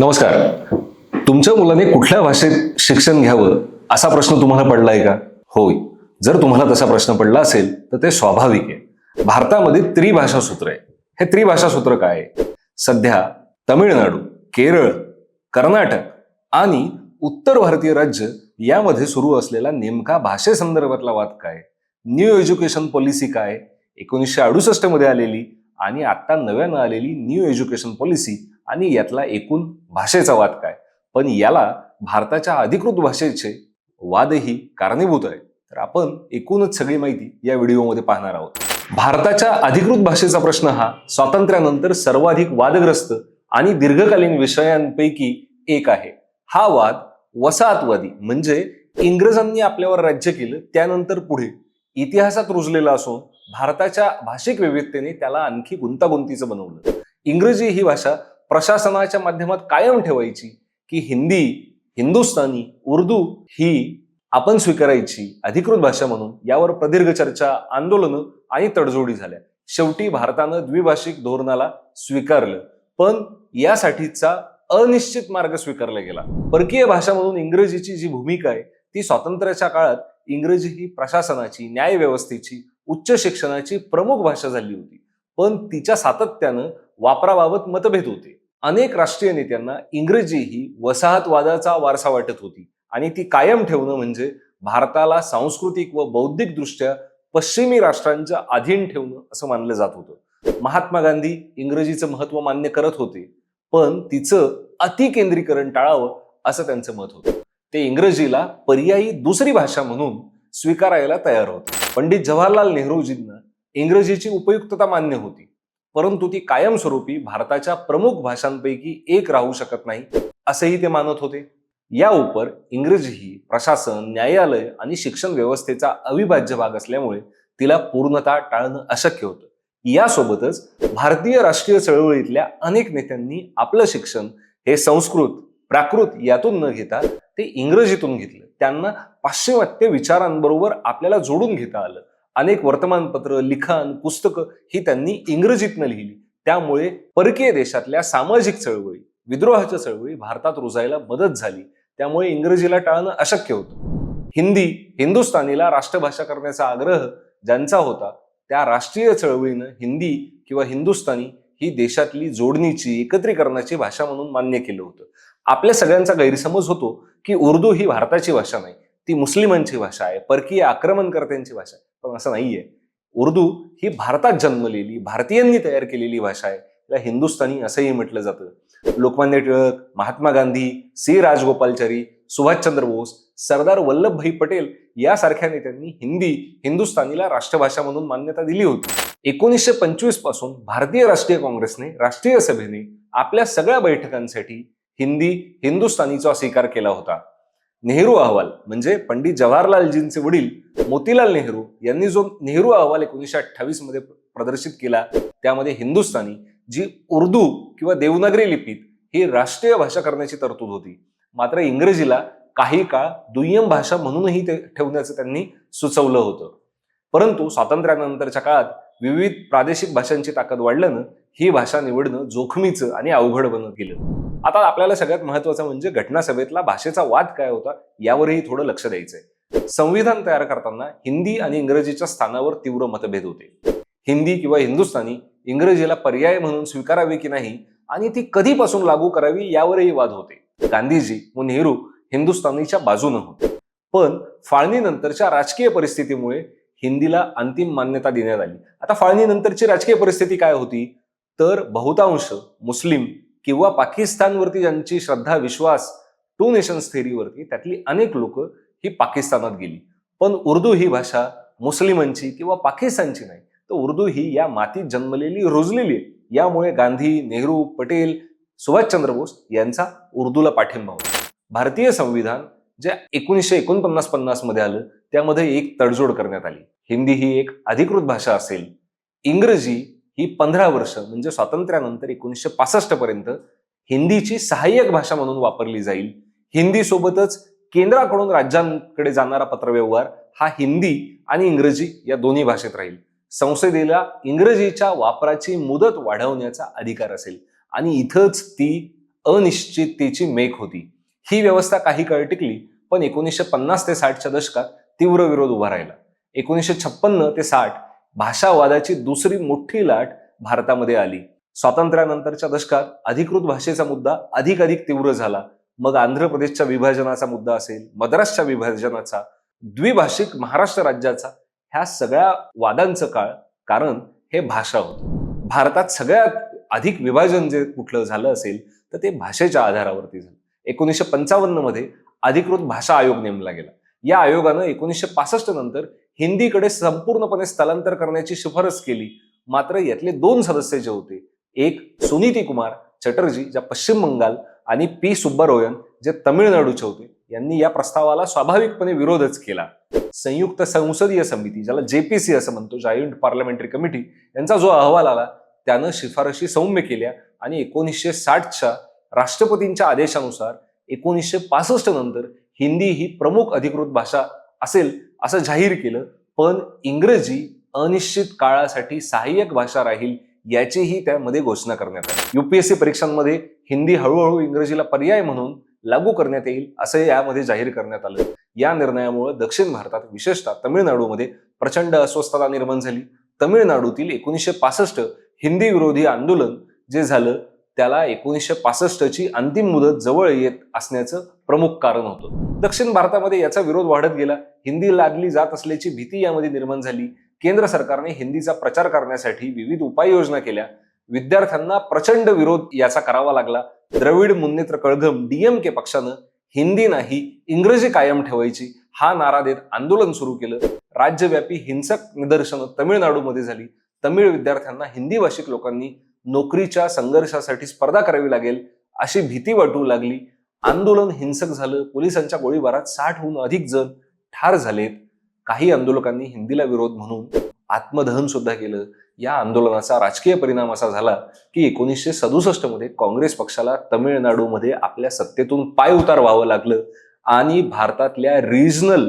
नमस्कार. तुमच्या मुलाने कुठल्या भाषेत शिक्षण घ्यावं असा प्रश्न तुम्हाला पडलाय का? होय. जर तुम्हाला तसा प्रश्न पडला असेल तर ते स्वाभाविक आहे. भारतामध्ये त्रिभाषा सूत्र आहे. हे त्रिभाषा सूत्र काय आहे? सध्या तमिळनाडू केरळ कर्नाटक आणि उत्तर भारतीय राज्य यामध्ये सुरू असलेला नेमका भाषेसंदर्भातला वाद काय न्यू एज्युकेशन पॉलिसी काय एकोणीसशे अडुसष्टमध्ये आलेली आणि आता नव्यानं आलेली न्यू एज्युकेशन पॉलिसी आणि यातला एकूण भाषेचा वाद काय? पण याला भारताच्या अधिकृत भाषेचे वादही कारणीभूत आहे तर आपण एकूणच सगळी माहिती या व्हिडिओमध्ये पाहणार आहोत. भारताच्या अधिकृत भाषेचा प्रश्न हा स्वातंत्र्यानंतर सर्वाधिक वादग्रस्त आणि दीर्घकालीन विषयांपैकी एक आहे. हा वाद वसाहतवादी म्हणजे इंग्रजांनी आपल्यावर राज्य केलं त्यानंतर पुढे इतिहासात रुजलेला असून भारताच्या भाषिक विविधतेने त्याला आणखी गुंतागुंतीचं बनवलं. इंग्रजी ही भाषा प्रशासनाच्या माध्यमात कायम ठेवायची की हिंदी हिंदुस्थानी उर्दू ही आपण स्वीकारायची अधिकृत भाषा म्हणून यावर प्रदीर्घ चर्चा आंदोलनं आणि तडजोडी झाल्या. शेवटी भारतानं द्विभाषिक धोरणाला स्वीकारलं. पण यासाठीचा अनिश्चित मार्ग स्वीकारला गेला. परकीय भाषा म्हणून इंग्रजीची जी भूमिका आहे ती स्वातंत्र्याच्या काळात इंग्रजी ही प्रशासनाची न्याय व्यवस्थेची उच्च शिक्षणाची प्रमुख भाषा झाली होती. पण तिच्या सातत्यानं वापराबाबत मतभेद होते. अनेक राष्ट्रीय नेत्यांना इंग्रजी ही वसाहतवादाचा वारसा वाटत होती. आणि ती कायम ठेवणं म्हणजे भारताला सांस्कृतिक व बौद्धिकदृष्ट्या पश्चिमी राष्ट्रांच्या अधीन ठेवणं असं मानलं जात होतं. महात्मा गांधी इंग्रजीचं महत्त्व मान्य करत होते पण तिचं अतिकेंद्रीकरण टाळावं असं त्यांचं मत होतं. ते इंग्रजीला पर्यायी दुसरी भाषा म्हणून स्वीकारायला तयार होते. पंडित जवाहरलाल नेहरूजींना इंग्रजीची उपयुक्तता मान्य होती. परंतु ती कायमस्वरूपी भारताच्या प्रमुख भाषांपैकी एक राहू शकत नाही असेही ते मानत होते. या उपर इंग्रजी ही प्रशासन न्यायालय आणि शिक्षण व्यवस्थेचा अविभाज्य भाग असल्यामुळे तिला पूर्णतः टाळणं अशक्य होतं. यासोबतच भारतीय राष्ट्रीय चळवळीतल्या अनेक नेत्यांनी आपलं शिक्षण हे संस्कृत प्राकृत यातून न घेता ते इंग्रजीतून घेतलं. त्यांना पाश्चिमात्य विचारांबरोबर आपल्याला जोडून घेता आलं. अनेक वर्तमानपत्र लिखाण पुस्तकं ही त्यांनी इंग्रजीतनं लिहिली. त्यामुळे परकीय देशातल्या सामाजिक चळवळी विद्रोहाच्या चळवळी भारतात रुजायला मदत झाली. त्यामुळे इंग्रजीला टाळणं अशक्य होतं. हिंदी हिंदुस्थानीला राष्ट्रभाषा करण्याचा आग्रह ज्यांचा होता त्या राष्ट्रीय चळवळीनं हिंदी किंवा हिंदुस्थानी ही देशातली जोडणीची एकत्रीकरणाची भाषा म्हणून मान्य केलं होतं. आपल्या सगळ्यांचा गैरसमज होतो की उर्दू ही भारताची भाषा नाही. ती मुस्लिमांची भाषा आहे परकीय आक्रमणकर्त्यांची भाषा आहे. पण असं नाहीये. उर्दू ही भारतात जन्मलेली भारतीयांनी तयार केलेली भाषा आहे. तिला हिंदुस्थानी असंही म्हटलं जातं. लोकमान्य टिळक महात्मा गांधी सी राजगोपालचारी सुभाषचंद्र बोस सरदार वल्लभभाई पटेल यासारख्या नेत्यांनी हिंदी हिंदुस्थानीला राष्ट्रभाषा म्हणून मान्यता दिली होती. एकोणीसशे पंचवीसपासून भारतीय राष्ट्रीय काँग्रेसने राष्ट्रीय सभेने आपल्या सगळ्या बैठकांसाठी हिंदी हिंदुस्थानीचा स्वीकार केला होता. नेहरू अहवाल म्हणजे पंडित जवाहरलालजींचे वडील मोतीलाल नेहरू यांनी जो नेहरू अहवाल एकोणीसशे अठ्ठावीसमध्ये प्रदर्शित केला त्यामध्ये हिंदुस्थानी जी उर्दू किंवा देवनागरी लिपीत ही राष्ट्रीय भाषा करण्याची तरतूद होती. मात्र इंग्रजीला काही काळ दुय्यम भाषा म्हणूनही ते ठेवण्याचं त्यांनी सुचवलं होतं. परंतु स्वातंत्र्यानंतरच्या काळात विविध प्रादेशिक भाषांची ताकद वाढल्यानं ही भाषा निवडणं जोखमीचं आणि अवघड बनत गेलं. आता आपल्याला सगळ्यात महत्वाचं म्हणजे घटनासभेतला भाषेचा वाद काय होता यावरही थोडं लक्ष द्यायचंय. संविधान तयार करताना हिंदी आणि इंग्रजीच्या स्थानावर तीव्र मतभेद होते. हिंदी किंवा हिंदुस्थानी इंग्रजीला पर्याय म्हणून स्वीकारावी की नाही आणि ती कधीपासून लागू करावी यावरही वाद होते. गांधीजी व नेहरू हिंदुस्थानीच्या बाजूनं होते. पण फाळणीनंतरच्या राजकीय परिस्थितीमुळे हिंदीला अंतिम मान्यता देण्यात आली. आता फाळणीनंतरची राजकीय परिस्थिती काय होती? तर बहुतांश मुस्लिम किंवा पाकिस्तानवरती ज्यांची श्रद्धा विश्वास टू नेशन्स थेरीवरती त्यातली अनेक लोक ही पाकिस्तानात गेली. पण उर्दू ही भाषा मुस्लिमांची किंवा पाकिस्तानची नाही. तर उर्दू ही या मातीत जन्मलेली रुजलेली आहे. यामुळे गांधी नेहरू पटेल सुभाषचंद्र बोस यांचा उर्दूला पाठिंबा होता. भारतीय संविधान जे एकोणीसशे एकोणपन्नास पन्नासमध्ये आलं त्यामध्ये एक तडजोड करण्यात आली. हिंदी ही एक अधिकृत भाषा असेल. इंग्रजी ही पंधरा वर्ष म्हणजे स्वातंत्र्यानंतर एकोणीसशे पासष्ट पर्यंत हिंदीची सहाय्यक भाषा म्हणून वापरली जाईल. हिंदी सोबतच केंद्राकडून राज्यांकडे जाणारा पत्रव्यवहार हा हिंदी आणि इंग्रजी या दोन्ही भाषेत राहील. संसदेला इंग्रजीच्या वापराची मुदत वाढवण्याचा अधिकार असेल आणि इथंच ती अनिश्चिततेची मेक होती. ही व्यवस्था काही काळ टिकली पण एकोणीसशे पन्नास ते साठच्या दशकात तीव्र विरोध उभा राहिला. एकोणीसशे छप्पन्न ते साठ भाषावादाची दुसरी मोठी लाट भारतामध्ये आली. स्वातंत्र्यानंतरच्या दशकात अधिकृत भाषेचा मुद्दा अधिक अधिक तीव्र झाला. मग आंध्र प्रदेशच्या विभाजनाचा मुद्दा असेल मद्रासच्या विभाजनाचा द्विभाषिक महाराष्ट्र राज्याचा ह्या सगळ्या वादांचं काळ कारण हे भाषा होतं. भारतात सगळ्यात अधिक विभाजन जे कुठलं झालं असेल तर ते भाषेच्या आधारावरती झालं. एकोणीसशे पंचावन्नमध्ये अधिकृत भाषा आयोग नेमला गेला. या आयोगानं एकोणीसशे पासष्ट नंतर हिंदीकडे संपूर्णपणे स्थलांतर करण्याची शिफारस केली. मात्र यातले दोन सदस्य जे होते एक सुनीती कुमार चटर्जी ज्या पश्चिम बंगाल आणि पी सुब्बारोयन जे तमिळनाडूचे होते. यांनी या प्रस्तावाला स्वाभाविकपणे विरोधच केला. संयुक्त संसदीय समिती ज्याला जेपीसी असं म्हणतो जॉईंट पार्लमेंटरी कमिटी यांचा जो अहवाल आला त्यानं शिफारशी सौम्य केल्या आणि एकोणीसशे साठच्या राष्ट्रपतींच्या आदेशानुसार एकोणीसशे पासष्ट नंतर हिंदी ही प्रमुख अधिकृत भाषा असेल असं जाहीर केलं पण इंग्रजी अनिश्चित काळासाठी सहाय्यक भाषा राहील याचीही त्यामध्ये घोषणा करण्यात आली. युपीएससी परीक्षांमध्ये हिंदी हळूहळू इंग्रजीला पर्याय म्हणून लागू करण्यात येईल असं यामध्ये जाहीर करण्यात आलं. या निर्णयामुळे दक्षिण भारतात विशेषतः तमिळनाडूमध्ये प्रचंड अस्वस्थता निर्माण झाली. तमिळनाडूतील एकोणीसशे पासष्ट हिंदी विरोधी आंदोलन जे झालं त्याला एकोणीसशे पासष्टची अंतिम मुदत जवळ येत असण्याचं प्रमुख कारण होतं. दक्षिण भारतामध्ये याचा विरोध वाढत गेला. हिंदी लादली जात असल्याची भीती यामध्ये निर्माण झाली. केंद्र सरकारने हिंदीचा प्रचार करण्यासाठी विविध उपाययोजना केल्या. विद्यार्थ्यांना प्रचंड विरोध याचा करावा लागला. द्रविड मुन्नेत्र कळघम डीएमके पक्षानं हिंदी नाही इंग्रजी कायम ठेवायची हा नारा देत आंदोलन सुरू केलं. राज्यव्यापी हिंसक निदर्शनं तमिळनाडूमध्ये झाली. तमिळ विद्यार्थ्यांना हिंदी भाषिक लोकांनी नोकरीच्या संघर्षासाठी स्पर्धा करावी लागेल अशी भीती वाटू लागली. आंदोलन हिंसक झालं. पोलिसांच्या गोळीबारात साठहून अधिक जण ठार झालेत. काही आंदोलकांनी हिंदीला विरोध म्हणून आत्मदहन सुद्धा केलं. या आंदोलनाचा राजकीय परिणाम असा झाला की एकोणीसशे सदुसष्टमध्ये काँग्रेस पक्षाला तमिळनाडूमध्ये आपल्या सत्तेतून पाय उतार व्हावं लागलं आणि भारतातल्या रिजनल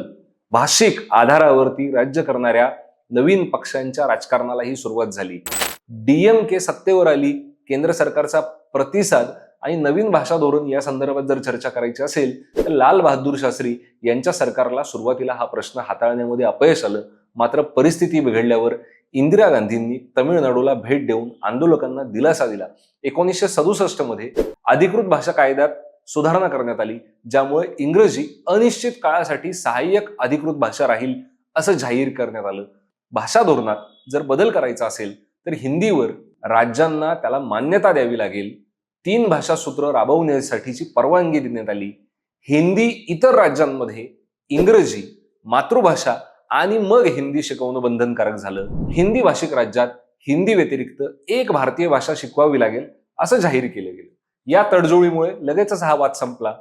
भाषिक आधारावरती राज्य करणाऱ्या नवीन पक्षांच्या राजकारणालाही सुरुवात झाली. डीएमके सत्तेवर आली केंद्र सरकारचा प्रतिसाद आणि नवीन भाषा धोरण या संदर्भात जर चर्चा करायची असेल तर लाल बहादूर शास्त्री यांच्या सरकारला सुरुवातीला हा प्रश्न हाताळण्यामध्ये अपयश आलं. मात्र परिस्थिती बिघडल्यावर इंदिरा गांधींनी तमिळनाडूला भेट देऊन आंदोलकांना दिलासा दिला. एकोणीसशे सदुसष्टमध्ये अधिकृत भाषा कायद्यात सुधारणा करण्यात आली ज्यामुळे इंग्रजी अनिश्चित काळासाठी सहाय्यक अधिकृत भाषा राहील असं जाहीर करण्यात आलं. भाषा धोरणात जर बदल करायचा असेल तर हिंदीवर राज्यांना त्याला मान्यता द्यावी लागेल. तीन भाषा सूत्र राबवण्यासाठीची परवानगी देण्यात आली. हिंदी इतर राज्यांमध्ये इंग्रजी मातृभाषा आणि मग हिंदी शिकवणं बंधनकारक झालं. हिंदी भाषिक राज्यात हिंदी व्यतिरिक्त एक भारतीय भाषा शिकवावी लागेल असं जाहीर केलं गेलं. या तडजोडीमुळे लगेचच हा वाद संपला.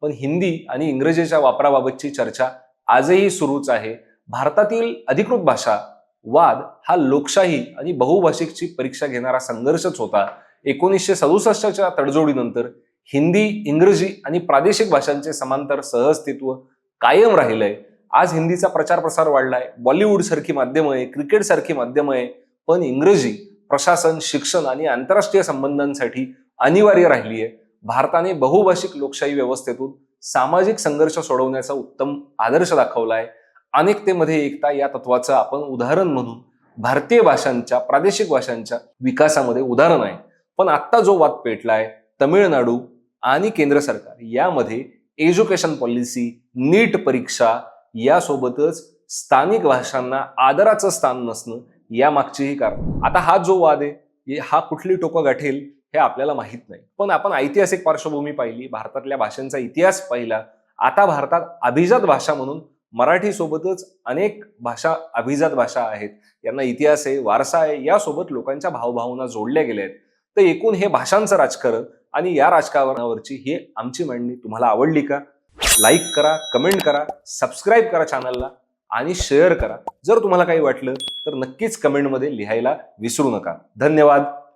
पण हिंदी आणि इंग्रजीच्या वापराबाबतची चर्चा आजही सुरूच आहे. भारतातील अधिकृत भाषा वाद हा लोकशाही आणि बहुभाषिकची परीक्षा घेणारा संघर्षच होता. एकोणीसशे सदुसष्टच्या तडजोडीनंतर हिंदी इंग्रजी आणि प्रादेशिक भाषांचे समांतर सहअस्तित्व कायम राहिलंय. आज हिंदीचा प्रचार प्रसार वाढलाय. बॉलिवूड सारखी माध्यम आहे क्रिकेट सारखी माध्यम आहे पण इंग्रजी प्रशासन शिक्षण आणि आंतरराष्ट्रीय संबंधांसाठी अनिवार्य राहिली आहे. भारताने बहुभाषिक लोकशाही व्यवस्थेतून सामाजिक संघर्ष सोडवण्याचा उत्तम आदर्श दाखवलाय. अनेकतेमध्ये एकता या तत्वाचं आपण उदाहरण म्हणून भारतीय भाषांच्या प्रादेशिक भाषांच्या विकासामध्ये उदाहरण आहे. पण आत्ता जो वाद पेटलाय तमिळनाडू आणि केंद्र सरकार यामध्ये एज्युकेशन पॉलिसी नीट परीक्षा यासोबतच स्थानिक भाषांना आदराचं स्थान नसणं यामागचीही कारण. आता हा जो वाद आहे हा कुठली टोकं गाठेल हे आपल्याला माहीत नाही. पण आपण ऐतिहासिक पार्श्वभूमी पाहिली भारतातल्या भाषांचा इतिहास पाहिला आता भारतात अभिजात भाषा म्हणून मराठीसोबतच अनेक भाषा अभिजात भाषा आहेत. यांना इतिहास आहे वारसा आहे यासोबत लोकांच्या भावभावना जोडल्या गेल्या आहेत. तर एकूण हे भाषांचं राजकारण आणि या राजकारणावरची ही आमची मांडणी तुम्हाला आवडली का? लाईक करा कमेंट करा सबस्क्राईब करा चॅनलला आणि शेअर करा. जर तुम्हाला काही वाटलं तर नक्कीच कमेंटमध्ये लिहायला विसरू नका. धन्यवाद.